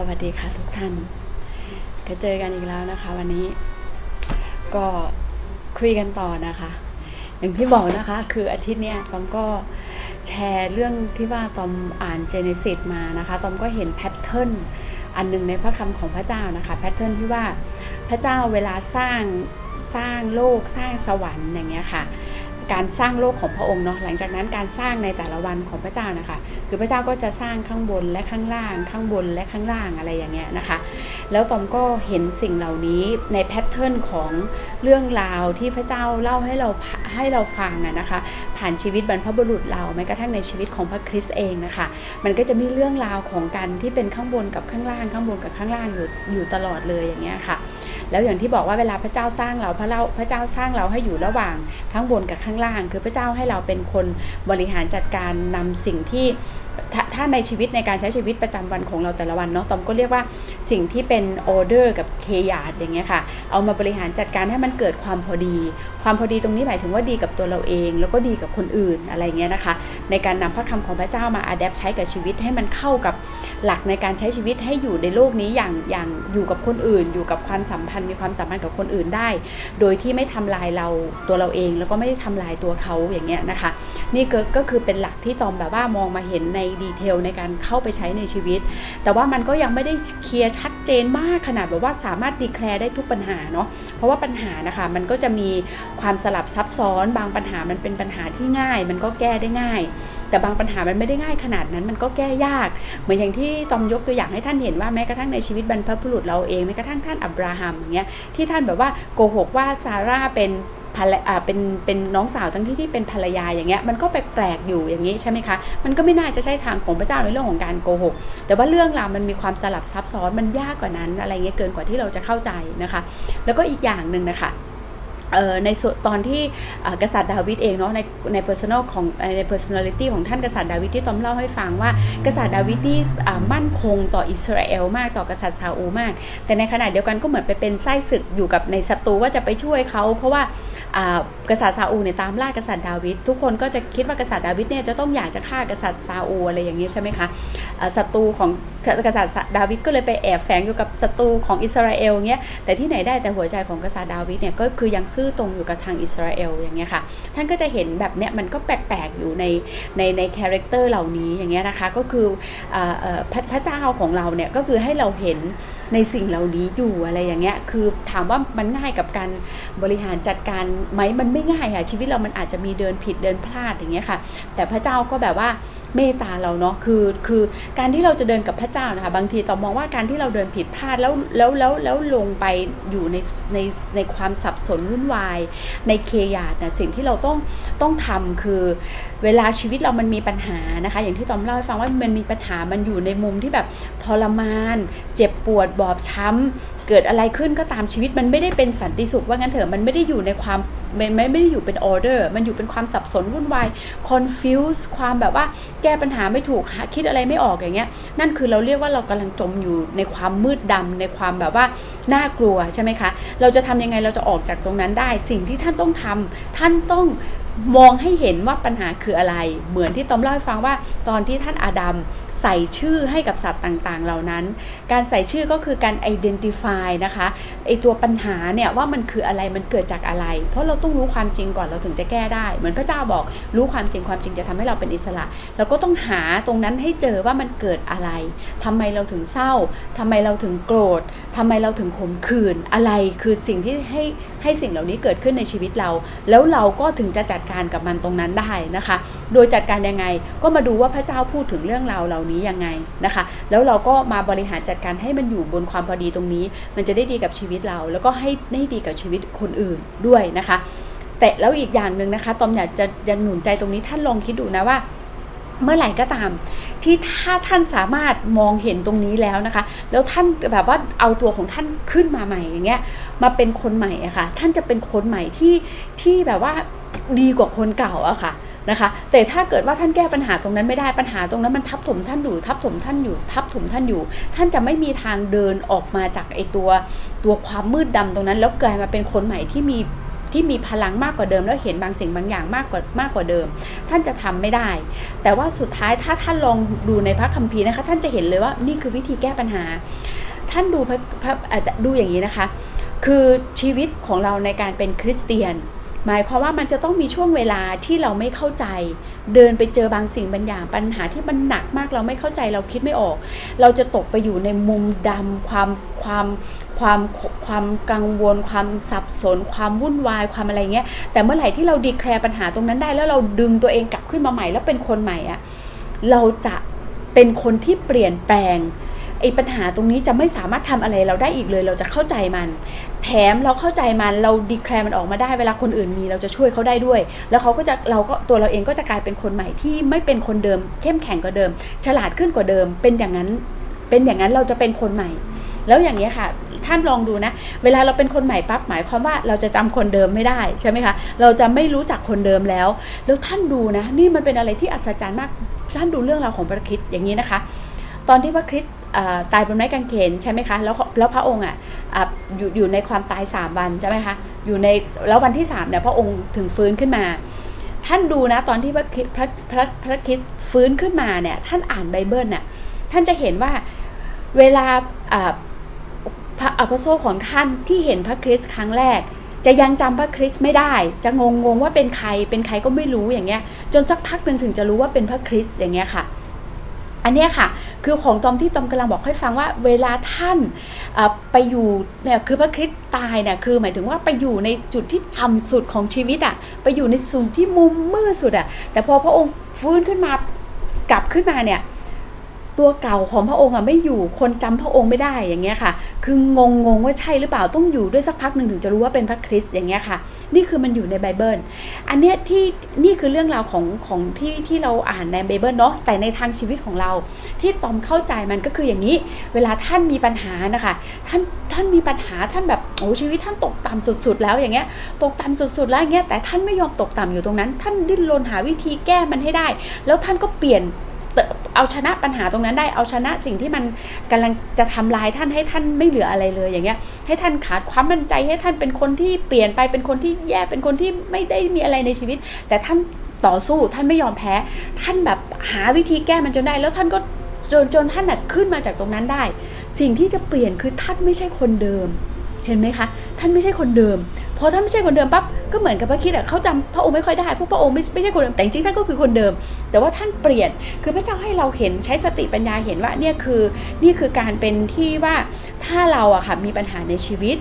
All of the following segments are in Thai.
สวัสดีค่ะทุกท่านก็เจอกันอีกแล้วนะคะ วันนี้ก็คุยกันต่อนะคะ อย่างที่บอกนะคะ คืออาทิตย์เนี้ยตอมก็แชร์เรื่องที่ว่าตอมอ่านเจเนซิสมานะคะตอมก็เห็นแพทเทิร์นอันหนึ่งในพระคำของพระเจ้านะคะแพทเทิร์นที่ว่าพระเจ้าเวลาสร้างสร้างโลกสร้างสวรรค์อย่างเงี้ยค่ะ การสร้างโลกของพระองค์เนาะหลังจากนั้นการสร้างในแต่ละวันของพระเจ้านะคะ คือพระเจ้าก็จะสร้างข้างบนและข้างล่าง ข้างบนและข้างล่างอะไรอย่างเงี้ยนะคะ แล้วตอมก็เห็นสิ่งเหล่านี้ในแพทเทิร์นของเรื่องราวที่พระเจ้าเล่าให้เราให้เราฟังอะนะคะ ผ่านชีวิตบรรพบุรุษเราแม้กระทั่งในชีวิตของพระคริสต์เองนะคะ มันก็จะมีเรื่องราวของกันที่เป็นข้างบนกับข้างล่าง ข้างบนกับข้างล่างอยู่อยู่ตลอดเลยอย่างเงี้ยค่ะ แล้วอย่างที่บอกว่าเวลาพระเจ้าสร้างเราพระเราพระเจ้าสร้างเราให้อยู่ระหว่างข้างบนกับข้างล่าง คือพระเจ้าให้เราเป็นคนบริหารจัดการนำสิ่งที่ถ้าถ้าในชีวิตในการใช้ชีวิตประจำวันของเราแต่ละวันเนาะตอมก็เรียกว่าสิ่งที่เป็นออเดอร์กับเคยาดอย่างเงี้ยค่ะ เอามาบริหารจัดการให้มันเกิดความพอดี ความพอดีตรงนี้หมายถึงว่าดีกับตัวเราเอง แล้วก็ดีกับคนอื่นอะไรเงี้ยนะคะ ในการนำพระคำของพระเจ้ามาอัดแอปใช้กับชีวิตให้มันเข้ากับหลักในการใช้ชีวิตให้อยู่ในโลกนี้อย่างอย่างอยู่กับคนอื่น อยู่กับความสัมพันธ์มีความสัมพันธ์กับคนอื่นได้ โดยที่ไม่ทำลายเราตัวเราเอง แล้วก็ไม่ได้ทำลายตัวเขาอย่างเงี้ยนะคะ นี่ก็ก็คือเป็นหลักที่ตอมแบบว่ามองมาเห็นในดีเทลในการเข้าไปใช้ในชีวิต แต่ว่ามันก็ยังไม่ได้เคลียร์ชัดเจนมากขนาดแบบว่าสามารถดีแคลร์ได้ทุกปัญหาเนาะเพราะว่าปัญหานะคะมันก็จะมีความสลับซับซ้อนบางปัญหามันเป็นปัญหาที่ง่าย มันก็แก้ได้ง่าย แต่บางปัญหามันไม่ได้ง่ายขนาดนั้น มันก็แก้ยาก เหมือนอย่างที่ตอมยกตัวอย่างให้ท่านเห็นว่าแม้กระทั่งในชีวิตบรรพบุรุษเราเองแม้กระทั่งท่านอับราฮัมอย่างเงี้ยที่ท่านแบบว่าโกหกว่าซาร่าเป็น ภรรอ่าเป็นเป็นน้องสาวทั้งที่ที่เป็นภรรยาอย่างเงี้ยมันก็แปลกๆอยู่อย่างนี้ใช่ไหมคะมันก็ไม่น่าจะใช่ทางของพระเจ้าในเรื่องของการโกหกแต่ว่าเรื่องราวมันมีความสลับซับซ้อนมันยากกว่านั้นอะไรเงี้ยเกินกว่าที่เราจะเข้าใจนะคะ แล้วก็อีกอย่างหนึ่งนะคะในส่วนตอนที่กษัตริย์ดาวิดเองเนาะในใน personal ของใน personality ของท่านกษัตริย์ดาวิดที่ต้อมเล่าให้ฟังว่า กษัตริย์ดาวิดที่มั่นคงต่ออิสราเอลมากต่อกษัตริย์ซาอูมาก แต่ในขณะเดียวกันก็เหมือนไปเป็นไส้ศึกอยู่กับในศัตรูว่าจะไปช่วยเขาเพราะว่า กษัตริย์ซาอูเนี่ยตามล่ากษัตริย์ดาวิดทุกคนก็จะคิดว่ากษัตริย์ดาวิดเนี่ยจะต้องอยากจะฆ่ากษัตริย์ซาอูอะไรอย่างนี้ใช่ไหมคะศัตรูของกษัตริย์ดาวิดก็เลยไปแอบแฝงอยู่กับศัตรูของอิสราเอลเงี้ยแต่ที่ไหนได้แต่หัวใจของกษัตริย์ดาวิดเนี่ยก็คือยังซื่อตรงอยู่กับทางอิสราเอลอย่างเงี้ยค่ะท่านก็จะเห็นแบบเนี้ยมันก็แปลกๆอยู่ในในในคาแรคเตอร์เหล่านี้อย่างเงี้ยนะคะก็คือพระพระเจ้าของเราเนี่ยก็คือให้เราเห็น ในสิ่งเหล่านี้อยู่อะไรอย่างเงี้ยคือถามว่ามันง่ายกับการบริหารจัดการไหมมันไม่ง่ายค่ะชีวิตเรามันอาจจะมีเดินผิดเดินพลาดอย่างเงี้ยค่ะ แต่พระเจ้าก็แบบว่า เมตตาเราเนาะคือคือการที่เราจะเดินกับพระเจ้านะคะ บางทีต่อมองว่าการที่เราเดินผิดพลาดแล้วแล้วแล้วแล้วลงไปอยู่ในในในความสับสนวุ่นวายในเคยาดนะสิ่งที่เราต้องต้องทำคือเวลาชีวิตเรามันมีปัญหานะคะ อย่างที่ตอมเล่าให้ฟังว่ามันมีปัญหามันอยู่ในมุมที่แบบทรมาน เจ็บปวดบอบช้ำเกิดอะไรขึ้นก็ตามชีวิตมันไม่ได้เป็นสันติสุขว่างั้นเถอะมันไม่ได้อยู่ในความ มันไม่ไม่ได้อยู่เป็นออเดอร์ มันอยู่เป็นความสับสนวุ่นวาย confuse ความแบบว่าแก้ปัญหาไม่ถูกคิดอะไรไม่ออกอย่างเงี้ย นั่นคือเราเรียกว่าเรากำลังจมอยู่ในความมืดดำในความแบบว่าน่ากลัวใช่ไหมคะ เราจะทำยังไงเราจะออกจากตรงนั้นได้ สิ่งที่ท่านต้องทำท่านต้องมองให้เห็นว่าปัญหาคืออะไร เหมือนที่ตอมเล่าให้ฟังว่าตอนที่ท่านอาดัม ใส่ชื่อให้กับสัตว์ต่างๆ เหล่านั้น การใส่ชื่อก็คือการ identify นะคะไอตัวปัญหาเนี่ยว่ามันคืออะไรมันเกิดจากอะไร เพราะเราต้องรู้ความจริงก่อนเราถึงจะแก้ได้ เหมือนพระเจ้าบอกรู้ความจริงความจริงจะทำให้เราเป็นอิสระ เราก็ต้องหาตรงนั้นให้เจอว่ามันเกิดอะไรทำไมเราถึงเศร้าทำไมเราถึงโกรธทำไมเราถึงขมขื่นอะไรคือสิ่งที่ให้ให้สิ่งเหล่านี้เกิดขึ้นในชีวิตเรา แล้วเราก็ถึงจะจัดการกับมันตรงนั้นได้นะคะ โดยจัดการยังไงก็มาดูว่าพระเจ้าพูดถึงเรื่องราวเหล่านี้ยังไงนะคะ แล้วเราก็มาบริหารจัดการให้มันอยู่บนความพอดีตรงนี้ มันจะได้ดีกับชีวิตเรา แล้วก็ให้ได้ดีกับชีวิตคนอื่นด้วยนะคะ แต่แล้วอีกอย่างหนึ่งนะคะตอมอยากจะยันหนุนใจตรงนี้ท่านลองคิดดูนะว่า เมื่อไหร่ก็ตามที่ถ้าท่านสามารถมองเห็นตรงนี้แล้วนะคะ แล้วท่านแบบว่าเอาตัวของท่านขึ้นมาใหม่อย่างเงี้ยมาเป็นคนใหม่อะคะ่ะ ท่านจะเป็นคนใหม่ที่ที่แบบว่าดีกว่าคนเก่าอะค่ะ นะคะ แต่ถ้าเกิดว่าท่านแก้ปัญหาตรงนั้นไม่ได้ปัญหาตรงนั้นมันทับถมท่านอยู่ทับถมท่านอยู่ทับถมท่านอยู่ ท่านจะไม่มีทางเดินออกมาจากไอตัวตัวความมืดดำตรงนั้น แล้วกลายมาเป็นคนใหม่ที่มีที่มีพลังมากกว่าเดิม แล้วเห็นบางสิ่งบางอย่างมากกว่ามากกว่าเดิม ท่านจะทำไม่ได้ แต่ว่าสุดท้ายถ้าท่านลองดูในพระคัมภีร์นะคะ ท่านจะเห็นเลยว่านี่คือวิธีแก้ปัญหา ท่านดูพระพระอาจจะดูอย่างนี้นะคะ คือชีวิตของเราในการเป็นคริสเตียน หมายความว่ามันจะต้องมีช่วงเวลาที่เราไม่เข้าใจ เดินไปเจอบางสิ่งบางอย่างปัญหาที่มันหนักมากเราไม่เข้าใจเราคิดไม่ออก เราจะตกไปอยู่ในมุมดำความความความความกังวล ความสับสน ความวุ่นวายความอะไรเงี้ยแต่เมื่อไหร่ที่เราดีแคลร์ปัญหาตรงนั้นได้แล้วเราดึงตัวเองกลับขึ้นมาใหม่แล้วเป็นคนใหม่อะเราจะเป็นคนที่เปลี่ยนแปลง ไอ้ปัญหาตรงนี้จะไม่สามารถทำอะไรเราได้อีกเลย เราจะเข้าใจมัน แถมเราเข้าใจมันเราดีแคลร์มันออกมาได้เวลาคนอื่นมีเราจะช่วยเขาได้ด้วย แล้วเขาก็จะเราก็ตัวเราเองก็จะกลายเป็นคนใหม่ที่ไม่เป็นคนเดิม เข้มแข็งกว่าเดิม ฉลาดขึ้นกว่าเดิม เป็นอย่างนั้น เป็นอย่างนั้นเราจะเป็นคนใหม่ แล้วอย่างนี้ค่ะท่านลองดูนะ เวลาเราเป็นคนใหม่ปั๊บหมายความว่าเราจะจำคนเดิมไม่ได้ใช่ไหมคะ เราจะไม่รู้จักคนเดิมแล้ว แล้วท่านดูนะ นี่มันเป็นอะไรที่อัศจรรย์มาก ท่านดูเรื่องราวของพระคริสต์อย่างนี้นะคะ ตอนที่พระคริส ตายบนไม้กางเขนใช่ไหมคะแล้วแล้วพระองค์อะอยู่อยู่ในความตายสามวันใช่ไหมคะอยู่ในแล้ววันที่สามเนี่ยพระองค์ถึงฟื้นขึ้นมา ท่านดูนะตอนที่พระพระพระพระคริสฟื้นขึ้นมาเนี่ยท่านอ่านไบเบิลน่ะท่านจะเห็นว่าเวลาอ่าพระอัปโซของท่านที่เห็นพระคริสต์ครั้งแรก จะยังจำพระคริสต์ไม่ได้ จะงงงว่าเป็นใครเป็นใครก็ไม่รู้อย่างเงี้ย จนสักพักหนึ่งถึงจะรู้ว่าเป็นพระคริสต์อย่างเงี้ยค่ะ อันนี้ค่ะ คือของตอมที่ตอมกำลังบอกให้ฟังว่า เวลาท่านไปอยู่เนี่ยคือพระคริสต์ตายเนี่ยคือหมายถึงว่าไปอยู่ในจุดที่ต่ำสุดของชีวิตอะไปอยู่ในส่วนที่มุมมืดสุดอะแต่พอพระองค์ฟื้นขึ้นมากลับขึ้นมาเนี่ยตัวเก่าของพระองค์อะไม่อยู่คนจำพระองค์ไม่ได้อย่างเงี้ยค่ะ คืองงงว่าใช่หรือเปล่าต้องอยู่ด้วยสักพักหนึ่งถึงจะรู้ว่าเป็นพระคริสต์อย่างเงี้ยค่ะ นี่คือมันอยู่ในไบเบิลอันเนี้ยที่นี่คือเรื่องราวของของที่ที่เราอ่านในไบเบิลเนาะแต่ในทางชีวิตของเรา ที่ตอมเข้าใจมันก็คืออย่างนี้ เวลาท่านมีปัญหานะคะท่านท่านมีปัญหาท่านแบบโอ้ชีวิตท่านตกต่ำสุดๆ แล้วอย่างเงี้ยตกต่ำสุดๆแล้วอย่างเงี้ยแต่ท่านไม่ยอมตกต่ำอยู่ตรงนั้น ท่านดิ้นรนหาวิธีแก้มันให้ได้ แล้วท่านก็เปลี่ยน เอาชนะปัญหาตรงนั้นได้เอาชนะสิ่งที่มันกำลังจะทำลายท่านให้ท่านไม่เหลืออะไรเลยอย่างเงี้ย ให้ท่านขาดความมั่นใจให้ท่านเป็นคนที่เปลี่ยนไปเป็นคนที่แย่เป็นคนที่ไม่ได้มีอะไรในชีวิต แต่ท่านต่อสู้ท่านไม่ยอมแพ้ ท่านแบบหาวิธีแก้มันจนได้ แล้วท่านก็จนจนท่านน่ะขึ้นมาจากตรงนั้นได้ สิ่งที่จะเปลี่ยนคือท่านไม่ใช่คนเดิม เห็นไหมคะ ท่านไม่ใช่คนเดิม พอท่านไม่ใช่คนเดิมปั๊บก็เหมือนกับพระคิดอะเขาจำพระองค์ไม่ค่อยได้เพราะพระองค์ไม่ไม่ใช่คนเดิมแต่จริงท่านก็คือคนเดิม แต่ว่าท่านเปลี่ยนคือพระเจ้าให้เราเห็นใช้สติปัญญาเห็นว่าเนี่ยคือนี่คือการเป็นที่ว่าถ้าเราอะค่ะมีปัญหาในชีวิต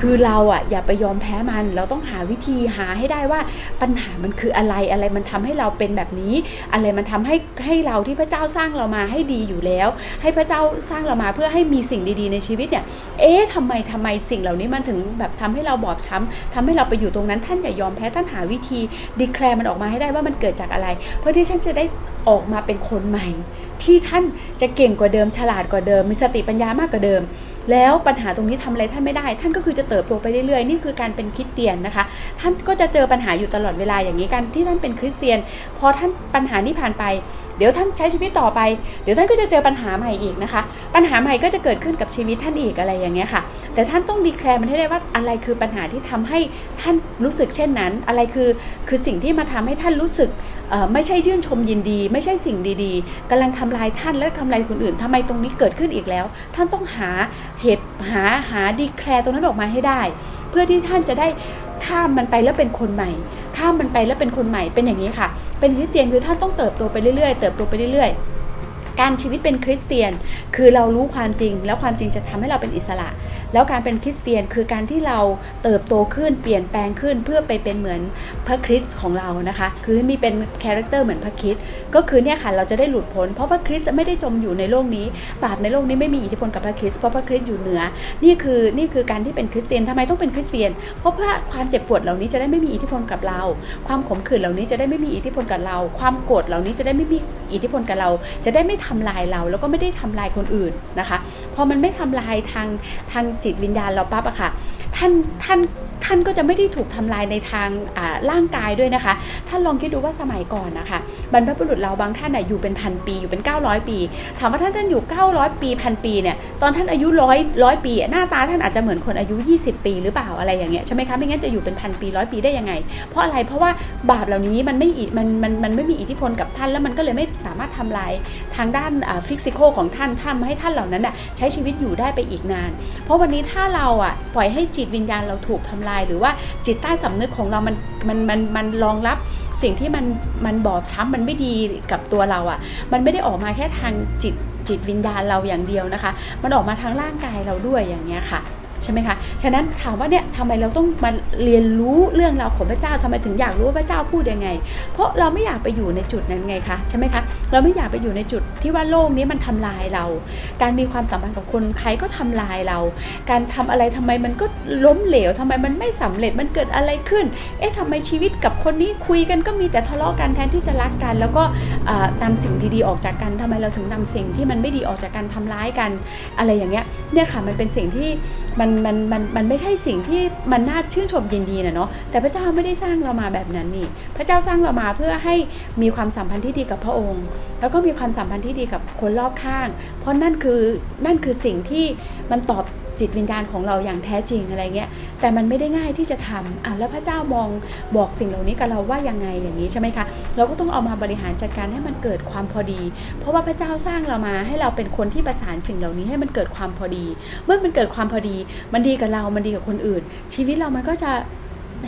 คือเราอะอย่าไปยอมแพ้มัน เราต้องหาวิธีหาให้ได้ว่าปัญหามันคืออะไรอะไรมันทำให้เราเป็นแบบนี้ อะไรมันทำให้ให้เราที่พระเจ้าสร้างเรามาให้ดีอยู่แล้ว ให้พระเจ้าสร้างเรามาเพื่อให้มีสิ่งดีๆในชีวิตเนี่ย เอ๊ะทำไมทำไมสิ่งเหล่านี้มันถึงแบบทำให้เราบอบช้ำทำให้เราไปอยู่ตรงนั้นท่านอย่ายอมแพ้ท่านหาวิธีดีแคลร์มันออกมาให้ได้ว่ามันเกิดจากอะไร เพื่อที่ฉันจะได้ออกมาเป็นคนใหม่ ที่ท่านจะเก่งกว่าเดิมฉลาดกว่าเดิม มีสติปัญญามากกว่าเดิมแล้วปัญหาตรงนี้ทำอะไรท่านไม่ได้ ท่านก็คือจะเติบโตไปเรื่อยๆ นี่คือการเป็นคริสเตียนนะคะ ท่านก็จะเจอปัญหาอยู่ตลอดเวลาอย่างนี้การที่ท่านเป็นคริสเตียน พอท่านปัญหานี้ผ่านไป เดี๋ยวท่านใช้ชีวิตต่อไป เดี๋ยวท่านก็จะเจอปัญหาใหม่อีกนะคะ ปัญหาใหม่ก็จะเกิดขึ้นกับชีวิตท่านอีกอะไรอย่างเงี้ยค่ะ แต่ท่านต้องดีแคลร์มันให้ได้ว่าอะไรคือปัญหาที่ทำให้ท่านรู้สึกเช่นนั้น อะไรคือคือสิ่งที่มาทำให้ท่านรู้สึกไม่ใช่ยื่นชมยินดี ไม่ใช่สิ่งดีๆกำลังทำลายท่านและทำลายคนอื่นทำไมตรงนี้เกิดขึ้นอีกแล้ว ท่านต้องหาเหตุหาหาดีแคลร์ตรงนั้นออกมาให้ได้ เพื่อที่ท่านจะได้ข้ามมันไปแล้วเป็นคนใหม่ ข้ามมันไปแล้วเป็นคนใหม่เป็นอย่างนี้ค่ะ เป็นคริสเตียนคือท่านต้องเติบโตไปเรื่อยๆ เติบโตไปเรื่อยๆ การชีวิตเป็นคริสเตียน คือเรารู้ความจริงแล้วความจริงจะทำให้เราเป็นอิสระแล้วการเป็นคริสเตียนคือการที่เราเติบโตขึ้นเปลี่ยนแปลงขึ้นเพื่อไปเป็นเหมือนพระคริสต์ของเรานะคะ คือมีเป็นคาแรคเตอร์เหมือนพระคริสต์ก็คือเนี่ยค่ะเราจะได้หลุดพ้นเพราะพระคริสต์ไม่ได้จมอยู่ในโลกนี้บาปในโลกนี้ไม่มีอิทธิพลกับพระคริสต์เพราะพระคริสต์อยู่เหนือ นี่คือนี่คือการที่เป็นคริสเตียนทำไมต้องเป็นคริสเตียน เพราะว่าความเจ็บปวดเหล่านี้จะได้ไม่มีอิทธิพลกับเรา ความขมขื่นเหล่านี้จะได้ไม่มีอิทธิพลกับเรา ความโกรธเหล่านี้จะได้ไม่มีอิทธิพลกับเรา จะได้ไม่ทำลายเราแล้วก็ไม่ได้ทำลายคนอื่นนะคะ พอมันไม่ทำลายทางทางจิตวิญญาณเราปั๊บอะค่ะท่านท่าน ท่านก็จะไม่ได้ถูกทำลายในทางร่างกายด้วยนะคะ ท่านลองคิดดูว่าสมัยก่อนนะคะบรรพบุรุษเราบางท่านอยู่เป็นพันปีอยู่เป็น 900 ปี ถามว่าท่านท่านอยู่ 900 ปีพันปีเนี่ยตอนท่านอายุร้อยร้อยปี หน้าตาท่านอาจจะเหมือนคนอายุ 20 ปีหรือเปล่าอะไรอย่างเงี้ยใช่ไหมคะไม่งั้นจะอยู่เป็นพันปีร้อยปีได้ยังไง เพราะอะไรเพราะว่าบาปเหล่านี้มันไม่อิมันมันมันไม่มีอิทธิพลกับท่านแล้วมันก็เลยไม่สามารถทำลายทางด้านฟิสิกอลของท่านทำให้ท่านเหล่านั้นใช้ชีวิตอยู่ได้ไปอีกนาน เพราะวันนี้ถ้าเราอะปล่อยให้จิตวิญญาณเราถูกทำลาย หรือว่าจิตใต้สำนึกของเรามันมันมันมันรองรับสิ่งที่มันมันบอบช้ำมันไม่ดีกับตัวเราอะ มันไม่ได้ออกมาแค่ทางจิตจิตวิญญาณเราอย่างเดียวนะคะ มันออกมาทางร่างกายเราด้วยอย่างเงี้ยค่ะ ใช่ไหมคะ ฉะนั้นถามว่าเนี่ยทำไมเราต้องมาเรียนรู้เรื่องราวของพระเจ้าทำไมถึงอยากรู้ว่าพระเจ้าพูดยังไง เพราะเราไม่อยากไปอยู่ในจุดนั้นไงคะใช่ไหมคะ เราไม่อยากไปอยู่ในจุดที่ว่าโลกนี้มันทำลายเรา การมีความสัมพันธ์กับคนใครก็ทำลายเรา การทำอะไรทำไมมันก็ล้มเหลวทำไมมันไม่สำเร็จ มันเกิดอะไรขึ้น เอ๊ะทำไมชีวิตกับคนนี้คุยกันก็มีแต่ทะเลาะกันแทนที่จะรักกัน แล้วก็อ่านำสิ่งดีๆออกจากกันทำไมเราถึงนำสิ่งที่มันไม่ดีออกจากกันทำร้ายกัน อะไรอย่างเงี้ย เนี่ยค่ะ มันเป็นสิ่งที่ มันมันมันมันไม่ใช่สิ่งที่มันน่าชื่นชมยินดีนะเนาะแต่พระเจ้าไม่ได้สร้างเรามาแบบนั้นนี่ พระเจ้าสร้างเรามาเพื่อให้มีความสัมพันธ์ที่ดีกับพระองค์ แล้วก็มีความสัมพันธ์ที่ดีกับคนรอบข้าง เพราะนั่นคือนั่นคือสิ่งที่มันตอบจิตวิญญาณของเราอย่างแท้จริงอะไรเงี้ย แต่มันไม่ได้ง่ายที่จะทำอะแล้วพระเจ้ามองบอกสิ่งเหล่านี้กับเราว่ายังไงอย่างนี้ใช่ไหมคะ เราก็ต้องเอามาบริหารจัดการให้มันเกิดความพอดี เพราะว่าพระเจ้าสร้างเรามาให้เราเป็นคนที่ประสานสิ่งเหล่านี้ให้มันเกิดความพอดี เมื่อมันเกิดความพอดี มันดีกับเรา มันดีกับคนอื่น ชีวิตเรามันก็จะ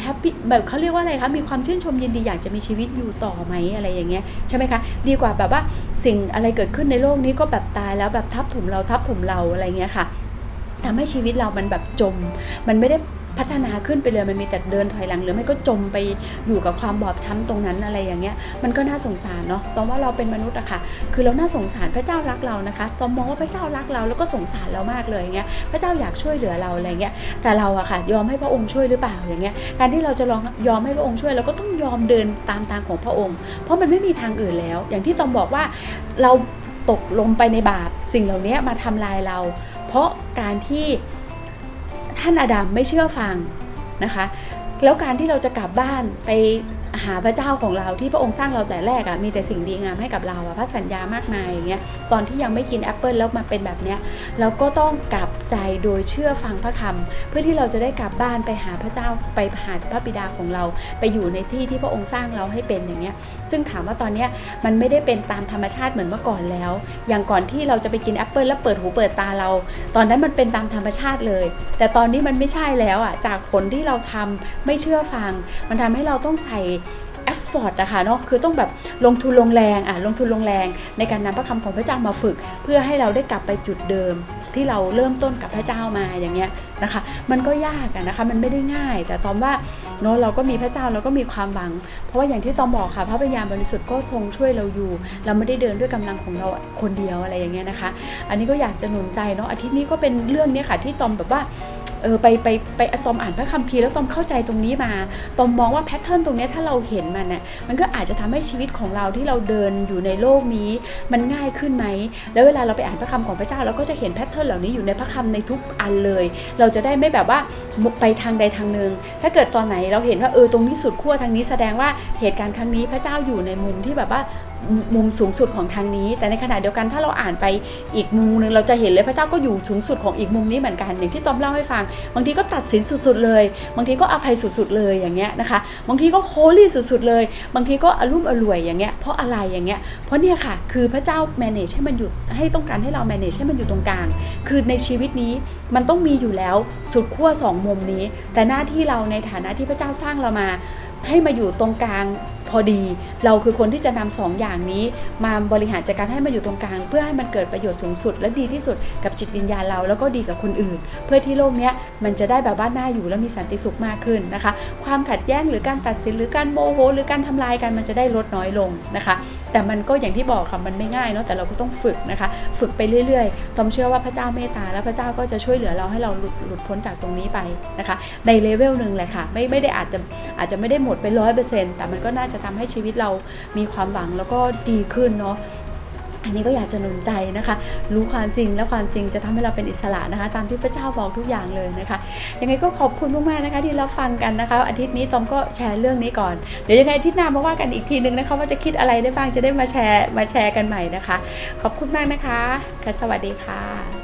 แฮปปี้แบบเขาเรียกว่าอะไรคะมีความชื่นชมยินดีอยากจะมีชีวิตอยู่ต่อไหมอะไรอย่างเงี้ยใช่ไหมคะดีกว่าแบบว่าสิ่งอะไรเกิดขึ้นในโลกนี้ก็แบบตายแล้วแบบทับถมเราทับถมเราอะไรเงี้ยค่ะทำให้ชีวิตเรามันแบบจม มันไม่ได้ พัฒนาขึ้นไปเลยมันมีแต่เดินถอยหลังหรือไม่ก็จมไปอยู่กับความบอบช้ำตรงนั้นอะไรอย่างเงี้ยมันก็น่าสงสารเนาะตอนว่าเราเป็นมนุษย์อะค่ะ คือเราน่าสงสารพระเจ้ารักเรานะคะตอนมองว่าพระเจ้ารักเราแล้วก็สงสารเรามากเลยอย่างเงี้ยพระเจ้าอยากช่วยเหลือเราอะไรเงี้ยแต่เราอะค่ะ ยอมให้พระองค์ช่วยหรือเปล่าอย่างเงี้ยการที่เราจะลองยอมให้พระองค์ช่วยเราก็ต้องยอมเดินตามทางของพระองค์ เพราะมันไม่มีทางอื่นแล้ว อย่างที่ตอมบอกว่าเราตกลงไปในบาปสิ่งเหล่านี้มาทำลายเรา เพราะการที่ ท่านอาดัมไม่เชื่อฟังนะคะ แล้วการที่เราจะกลับบ้านไป หาพระเจ้าของเราที่พระองค์สร้างเราแต่แรกอะมีแต่สิ่งดีงามให้กับเราอะพระสัญญามากมายอย่างเงี้ยตอนที่ยังไม่กินแอปเปิลแล้วมาเป็นแบบเนี้ยเราก็ต้องกลับใจโดยเชื่อฟังพระคำเพื่อที่เราจะได้กลับบ้านไปหาพระเจ้าไปหาพระบิดาของเรา ไปอยู่ในที่ที่พระองค์สร้างเราให้เป็นอย่างเงี้ยซึ่งถามว่าตอนเนี้ยมันไม่ได้เป็นตามธรรมชาติเหมือนเมื่อก่อนแล้ว อย่างก่อนที่เราจะไปกินแอปเปิลแล้วเปิดหูเปิดตาเรา ตอนนั้นมันเป็นตามธรรมชาติเลย แต่ตอนนี้มันไม่ใช่แล้วอะจากผลที่เราทำไม่เชื่อฟัง มันทำให้เราต้องใส่ เอฟฟอร์ตนะคะเนาะคือต้องแบบลงทุนลงแรงอะลงทุนลงแรง ในการนำพระคำของพระเจ้ามาฝึก เพื่อให้เราได้กลับไปจุดเดิม ที่เราเริ่มต้นกับพระเจ้ามาอย่างเงี้ยนะคะ มันก็ยากอะนะคะมันไม่ได้ง่าย แต่ตอมว่าเนาะเราก็มีพระเจ้าเราก็มีความหวัง เพราะว่าอย่างที่ตอมบอกค่ะพระปัญญาณบริสุทธิ์ก็ทรงช่วยเราอยู่ เราไม่ได้เดินด้วยกำลังของเราคนเดียวอะไรอย่างเงี้ยนะคะ อันนี้ก็อยากจะหนุนใจเนาะอาทิตย์นี้ก็เป็นเรื่องเนี้ยค่ะที่ตอมแบบว่า เออไปไปไปตอมอ่านพระคัมภีร์แล้วตอมเข้าใจตรงนี้มาตอมมองว่าแพทเทิร์นตรงนี้ถ้าเราเห็นมันน่ะมันก็อาจจะทำให้ชีวิตของเราที่เราเดินอยู่ในโลกนี้ มันง่ายขึ้นไหมแล้วเวลาเราไปอ่านพระคำของพระเจ้าเราก็จะเห็นแพทเทิร์นเหล่านี้อยู่ในพระคำในทุกอันเลย เราจะได้ไม่แบบว่าไปทางใดทางหนึ่งถ้าเกิดตอนไหนเราเห็นว่าเออตรงนี้สุดขั้วทางนี้แสดงว่าเหตุการณ์ครั้งนี้พระเจ้าอยู่ในมุมที่แบบว่ามุมสูงสุดของทางนี้ แต่ในขณะเดียวกันถ้าเราอ่านไปอีกมุมนึงเราจะเห็นเลยพระเจ้าก็อยู่สูงสุดของอีกมุมนี้เหมือนกันอย่างที่ตอมเล่าให้ฟังบางทีก็ตัดสินสุดๆเลย บางทีก็อภัยสุดๆเลยอย่างเงี้ยนะคะ บางทีก็โคลี่สุดๆเลย บางทีก็อารุ่มอร่วยอย่างเงี้ยเพราะอะไรอย่างเงี้ยเพราะเนี่ยค่ะ คือพระเจ้า manage ให้มันอยู่ให้ต้องการให้เรา manage ให้มันอยู่ตรงกลางคือในชีวิตนี้มันต้องมีอยู่แล้วสุดขั้วสองมุมนี้ แต่หน้าที่เราในฐานะที่พระเจ้าสร้างเรามา ให้มาอยู่ตรงกลางพอดี เราคือคนที่จะนำสองอย่างนี้ มาบริหารจัดการให้มาอยู่ตรงกลาง เพื่อให้มันเกิดประโยชน์สูงสุด และดีที่สุดกับจิตวิญญาณเราแล้วก็ดีกับคนอื่น เพื่อที่โลกนี้มันจะได้แบบบ้านหน้าอยู่และมีสันติสุขมากขึ้นนะคะ ความขัดแย้งหรือการตัดสินหรือการโมโหหรือการทำลายกันมันจะได้ลดน้อยลงนะคะ แต่มันก็อย่างที่บอกค่ะมันไม่ง่ายเนาะแต่เราก็ต้องฝึกนะคะ ฝึกไปเรื่อยๆตอมเชื่อว่าพระเจ้าเมตตาและพระเจ้าก็จะช่วยเหลือเราให้เราหลุดหลุดพ้นจากตรงนี้ไปนะคะ ในเลเวลหนึ่งแหละค่ะไม่ไม่ได้อาจจะอาจจะไม่ได้หมดไปร้อยเปอร์เซ็นต์แต่มันก็น่าจะทำให้ชีวิตเรามีความหวังแล้วก็ดีขึ้นเนาะ อันนี้ก็อยากจะหนุนใจนะคะ รู้ความจริงแล้วความจริงจะทำให้เราเป็นอิสระนะคะ ตามที่พระเจ้าบอกทุกอย่างเลยนะคะ ยังไงก็ขอบคุณมากๆนะคะ ที่รับฟังกันนะคะ อาทิตย์นี้ตอมก็แชร์เรื่องนี้ก่อน เดี๋ยวยังไงอาทิตย์หน้ามาว่ากันอีกทีนึงนะคะว่าจะคิดอะไรได้บ้างจะได้มาแชร์มาแชร์กันใหม่นะคะ ขอบคุณมากนะคะค่ะสวัสดีค่ะ